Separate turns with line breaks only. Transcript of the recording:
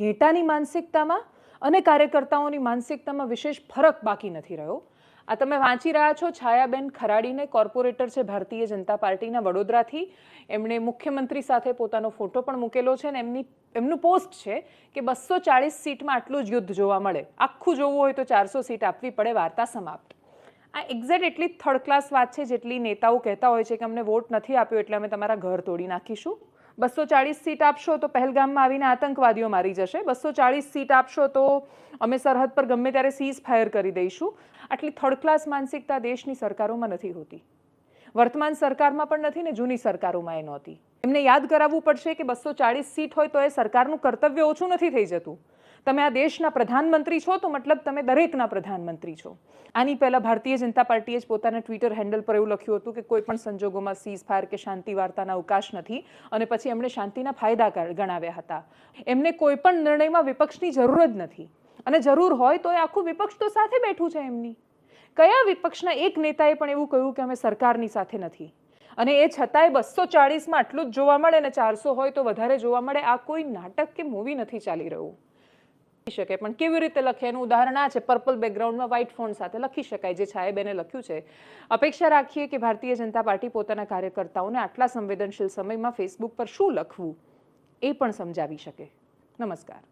ઘેટાની માનસિકતામાં અને કાર્યકર્તાઓની માનસિકતામાં વિશેષ ફરક બાકી નથી રહ્યો. આ તમે વાંચી રહ્યા છો, છાયાબેન ખરાડીને કોર્પોરેટર છે ભારતીય જનતા પાર્ટીના વડોદરાથી. એમણે મુખ્યમંત્રી સાથે પોતાનો ફોટો પણ મૂકેલો છે અને એમની, એમનું પોસ્ટ છે કે બસો ચાળીસ સીટમાં આટલું જ યુદ્ધ જોવા મળે. આખું જોવું હોય તો ચારસો સીટ આપવી પડે, વાર્તા સમાપ્ત. આ એક્ઝેક્ટ એટલી થર્ડ ક્લાસ વાત છે જેટલી નેતાઓ કહેતા હોય છે કે અમને વોટ નથી આપ્યો એટલે અમે તમારા ઘર તોડી નાખીશું. બસો ચાળીસ સીટ આપશો તો પહેલગામમાં આવીને આતંકવાદીઓ મારી જશે. બસો ચાળીસ સીટ આપશો તો અમે સરહદ પર ગમે ત્યારે સીઝ ફાયર કરી દઈશું. આટલી થર્ડ ક્લાસ માનસિકતા દેશની સરકારોમાં નથી હોતી. વર્તમાન સરકારમાં પણ નથી ને જૂની સરકારોમાં એ નહોતી. એમને યાદ કરાવવું પડશે કે બસો ચાળીસ સીટ હોય તો એ સરકારનું કર્તવ્ય ઓછું નથી થઈ જતું. તમે આ દેશના પ્રધાનમંત્રી છો, તો મતલબ તમે દરેકના પ્રધાનમંત્રી છો. આની પહેલાં ભારતીય જનતા પાર્ટીએ જ પોતાના ટ્વિટર હેન્ડલ પર એવું લખ્યું હતું કે કોઈ પણ સંજોગોમાં સીઝ ફાયર કે શાંતિ વાર્તાના અવકાશ નથી અને પછી એમણે શાંતિના ફાયદા ગણાવ્યા હતા. એમને કોઈ પણ નિર્ણયમાં વિપક્ષની જરૂર જ નથી. અને જરૂર હોય તો એ આખું વિપક્ષ તો સાથે બેઠું છે એમની. કયા વિપક્ષના એક નેતાએ પણ એવું કહ્યું કે અમે સરકારની સાથે નથી? અને એ છતાંય બસો ચાળીસમાં આટલું જ જોવા મળે અને ચારસો હોય તો વધારે જોવા મળે, આ કોઈ નાટક કે મૂવી નથી ચાલી રહ્યું. શકે. પણ કેવી રીતે લખે એનું ઉદાહરણ આ છે. પર્પલ બેકગ્રાઉન્ડમાં વ્હાઇટ ફોન સાથે લખી શકાય, જે છાયેબેને લખ્યું છે. અપેક્ષા રાખીએ કે ભારતીય જનતા પાર્ટી પોતાના કાર્યકર્તાઓને આટલા સંવેદનશીલ સમયમાં ફેસબુક પર શું લખવું એ પણ સમજાવી શકે. નમસ્કાર.